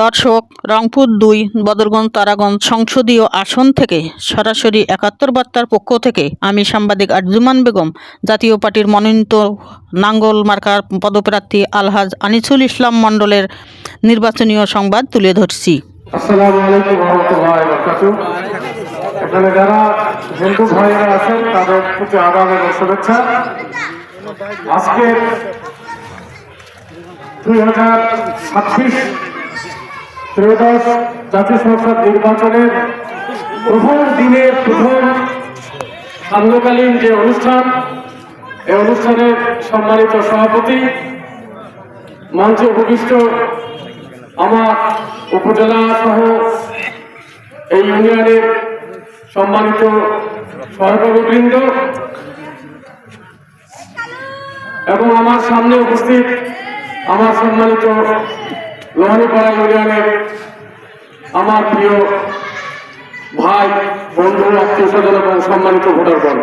দর্শক, রংপুর দুই, বদরগঞ্জ, তারাগঞ্জ সংসদীয় আসন থেকে সরাসরি একাত্তর বার্তার পক্ষ থেকে আমি সাংবাদিক আরজুমান বেগম, জাতীয় পার্টির মনোনীত নাঙ্গল মার্কার পদপ্রার্থী আলহাজ আনিসুল ইসলাম মণ্ডলের নির্বাচনীয় সংবাদ তুলে ধরছি। দুই হাজার ছাব্বিশ ত্রয়োদশ জাতীয় সংসদ নির্বাচনের প্রথম দিনের প্রথম সান্ধ্যকালীন যে অনুষ্ঠান এই অনুষ্ঠানের সম্মানিত সভাপতি, মঞ্চে উপবিষ্ট আমার উপজেলা সহ এই ইউনিয়নের সম্মানিত সহকর্মীবৃন্দ এবং আমার সামনে উপস্থিত আমার সম্মানিত লোহানীপাড়া ইউনিয়নের আমার প্রিয় ভাই, বন্ধু, আত্মীয় স্বজন এবং সম্মানিত ভোটারগণ।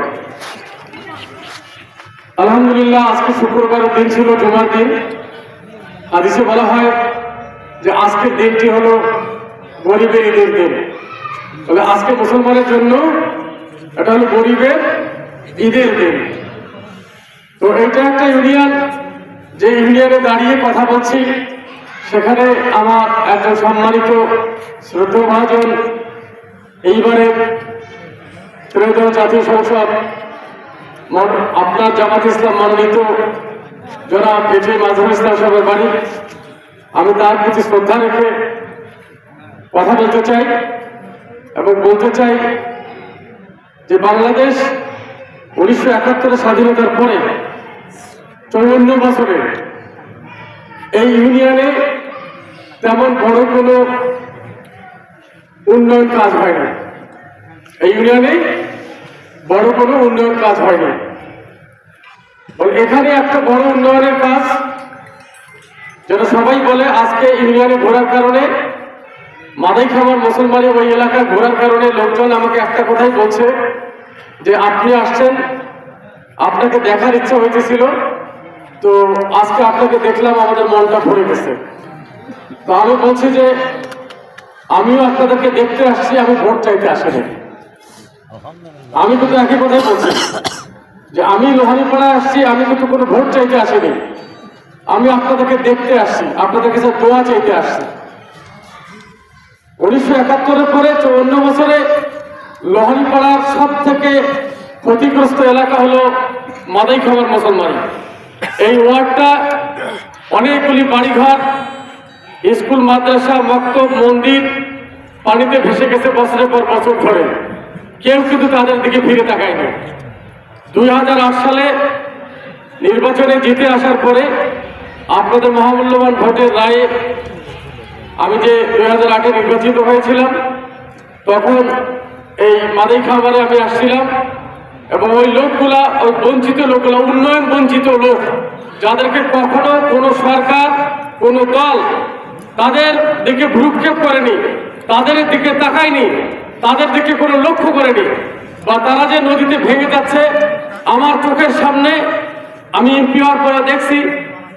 আলহামদুলিল্লাহ, আজকে শুক্রবারের দিন ছিল জমার দিন। হাদিসে বলা হয় যে আজকের দিনটি হলো গরিবের ঈদের দিন। তবে আজকে মুসলমানের জন্য এটা হলো গরিবের ঈদের দিন। তো এটা একটা ইউনিয়ন, যে ইউনিয়নে দাঁড়িয়ে কথা বলছি। সেখানে আমার একজন সম্মানিত শ্রদ্ধাভাজন এইবারে ত্রয়োদশ জাতীয় সংসদ আপনার জামাত ইসলাম মনোনীত জনাব এটি মাজহার ইসলাম সাহেবের বাড়ি। আমি তার প্রতি শ্রদ্ধা রেখে কথা বলতে চাই এবং বলতে চাই যে বাংলাদেশ উনিশশো একাত্তরের স্বাধীনতার পরে চৌবন্ন বছরে এই ইউনিয়নে তেমন বড় কোনো উন্নয়ন কাজ হয় না। এই ইউনিয়নে বড় কোনো উন্নয়ন কাজ হয় না। এখানে একটা বড় উন্নয়নের কাজ যেটা সবাই বলে, আজকে ইউনিয়নে ঘোরার কারণে মাদাই খামার মুসলমানি ওই এলাকায় ঘোরার কারণে লোকজন আমাকে একটা কথাই বলছে যে, আপনি আসছেন, আপনাকে দেখার ইচ্ছা হইতেছিল তো আজকে আপনাকে দেখলাম আমাদের মনটা ভরে গেছে। তো আমি বলছি যে, আমিও আপনাদেরকে দেখতে আসছি, আমি ভোট চাইতে আসিনি। আমি কিন্তু একই কথাই বলছি, যে আমি লোহানীপাড়ায় আসছি, আমি কিন্তু কোনো ভোট চাইতে আসিনি। আমি আপনাদেরকে দেখতে আসছি, আপনাদের কাছে দোয়া চাইতে আসছি। উনিশশো একাত্তরের পরে চৌন্ন বছরে লোহানীপাড়ার সব থেকে ক্ষতিগ্রস্ত এলাকা হলো মাদাই খাবার মুসলমান। এই ওয়ার্ডটা অনেকগুলি বাড়িঘর, স্কুল, মাদ্রাসা, মক্তব, মন্দির, পানিতে ভেসে গেছে বছরের পর বছর ধরে। কেউ কিন্তু তাদের দিকে ফিরে তাকায়নি। দুই হাজার আট সালে নির্বাচনে জিতে আসার পরে আপনাদের মহামূল্যবান ভোটের রায়ে আমি যে দুই হাজার আটে নির্বাচিত হয়েছিলাম, তখন এই মাদাই খাবারে আমি আসছিলাম। এবং ওই লোকগুলা ওই বঞ্চিত লোকগুলা, উন্নয়ন বঞ্চিত লোক, যাদেরকে কখনো কোনো সরকার, কোনো দল তাদের দিকে ভ্রুক্ষেপ করেনি, তাদের দিকে তাকায়নি, তাদের দিকে কোনো লক্ষ্য করেনি, বা তারা যে নদীতে ভেঙে যাচ্ছে, আমার চোখের সামনে, আমি এমপি হওয়ার পরে দেখছি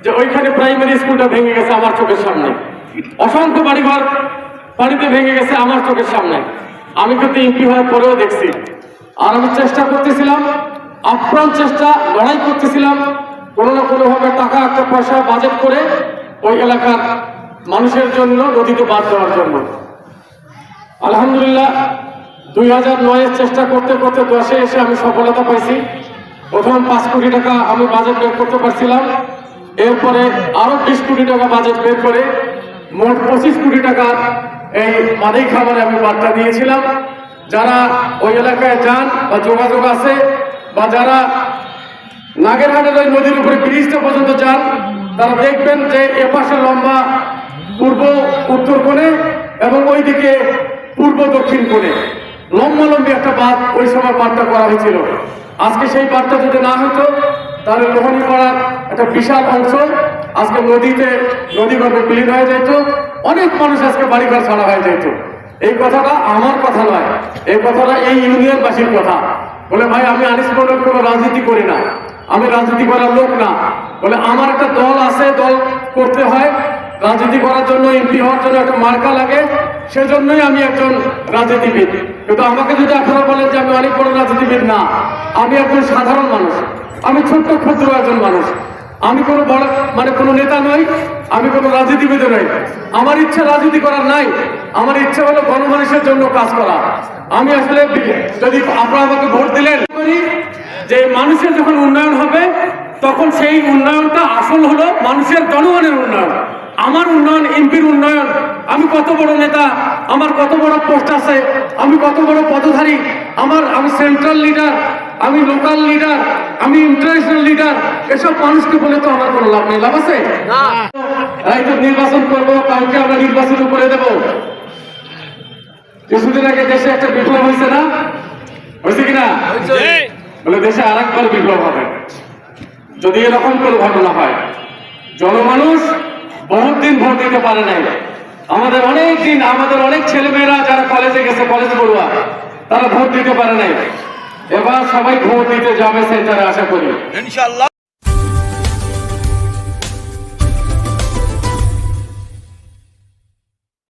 যে ওইখানে প্রাইমারি স্কুলটা ভেঙে গেছে আমার চোখের সামনে। অসংখ্য বাড়িঘর পানিতে ভেঙে গেছে আমার চোখের সামনে। আমি কিন্তু এমপি হওয়ার পরেও দেখছি। আর আমি চেষ্টা করতেছিলাম, আপ্রাণ চেষ্টা, লড়াই করতেছিলাম। কোনো না কোনোভাবে টাকা, একটা পয়সা বাজেট করে ওই এলাকার মানুষের জন্য নদীতে বাদ দেওয়ার জন্য। আলহামদুলিল্লাহ, দুই হাজার নয়ের চেষ্টা করতে করতে দশে এসে আমি সফলতা পাইছি। প্রথম পাঁচ কোটি টাকা আমি বাজেট বের করতে পারছিলাম। এরপরে আরও বিশ কোটি টাকা বাজেট বের করে মোট পঁচিশ কোটি টাকা এই মাদাই খাবারে আমি বার্তা দিয়েছিলাম। যারা ওই এলাকায় যান বা যোগাযোগ আছে বা যারা নাগেরহাটের ওই নদীর উপরে ব্রিজটা পর্যন্ত যান, তারা দেখবেন যে এপাশে লম্বা পূর্ব, উত্তর কোণে এবং ওইদিকে পূর্ব দক্ষিণ কোণে। লম্বালম্বী একটা বাঁধ ওই সময় বাঁধটা করা হয়েছিল। আজকে সেই বাঁধটা যদি না হতো, তাহলে লোহানি পাড়ার একটা বিশাল অংশ আজকে নদীতে, নদীগর্ভে বিলীন হয়ে যেত। অনেক মানুষ আজকে বাড়িঘর ছাড়া হয়ে যেত। এই কথাটা আমার কথা নয়, এই কথাটা এই ইউনিয়নবাসীর কথা। বলে, ভাই, আমি আনিস মন্ডল কোনো রাজনীতি করি না। আমি রাজনীতি করার লোক না। বলে, আমার একটা দল আছে, দল করতে হয়। রাজনীতি করার জন্য এমপি হওয়ার জন্য একটা মার্কা লাগে। সেজন্যই আমি একজন রাজনীতিবিদ। কিন্তু আমাকে যদি আপনারা বলেন যে আমি অনেক বড় রাজনীতিবিদ না, আমি একজন সাধারণ মানুষ। আমি ছোট্ট ক্ষুদ্র একজন মানুষ। আমি কোনো বড় মানে কোনো নেতা নই, আমি কোনো রাজনীতিবিদও নই। আমার ইচ্ছা রাজনীতি করার নাই, আমার ইচ্ছা হলো গণমানুষের জন্য কাজ করা। আমি আসলে যদি আপনারা আমাকে ভোট দিলেন, করি যে মানুষের যখন উন্নয়ন হবে, তখন সেই উন্নয়নটা আসল হলো মানুষের জনগণের উন্নয়ন। আমার উন্নয়ন, এমপির উন্নয়ন। আমি কত বড় নেতা, আমার কত বড় পোস্ট আছে, আমি কত বড় পদধারী, আমার, আমি সেন্ট্রাল লিডার আমি লোকাল লিডার আমি ইন্টারন্যাশনাল লিডার এসব মানুষকে বলে তো আমার কোনো লাভ নেই লাভ আছে? এই তো নির্বাচন করব কালকে আমরা নির্বাচন করে দেব। কিছুদিন আগে দেশে একটা বিপ্লব হয়েছে না? হয়েছে কিনা? বলে দেশে আর একবার বিপ্লব হবে। যদি এরকম কোনো ঘটনা হয় জনমানুষ বহুত দিন ভোট দিতে পারে নাই। আমাদের অনেক দিন আমাদের অনেক ছেলেমেয়েরা যারা কলেজে গেছে কলেজ পড়ুয়া তারা ভোট দিতে পারে নাই। এবার সবাই ভোট দিতে যাবে সেটা আশা করি। ইনশাআল্লাহ।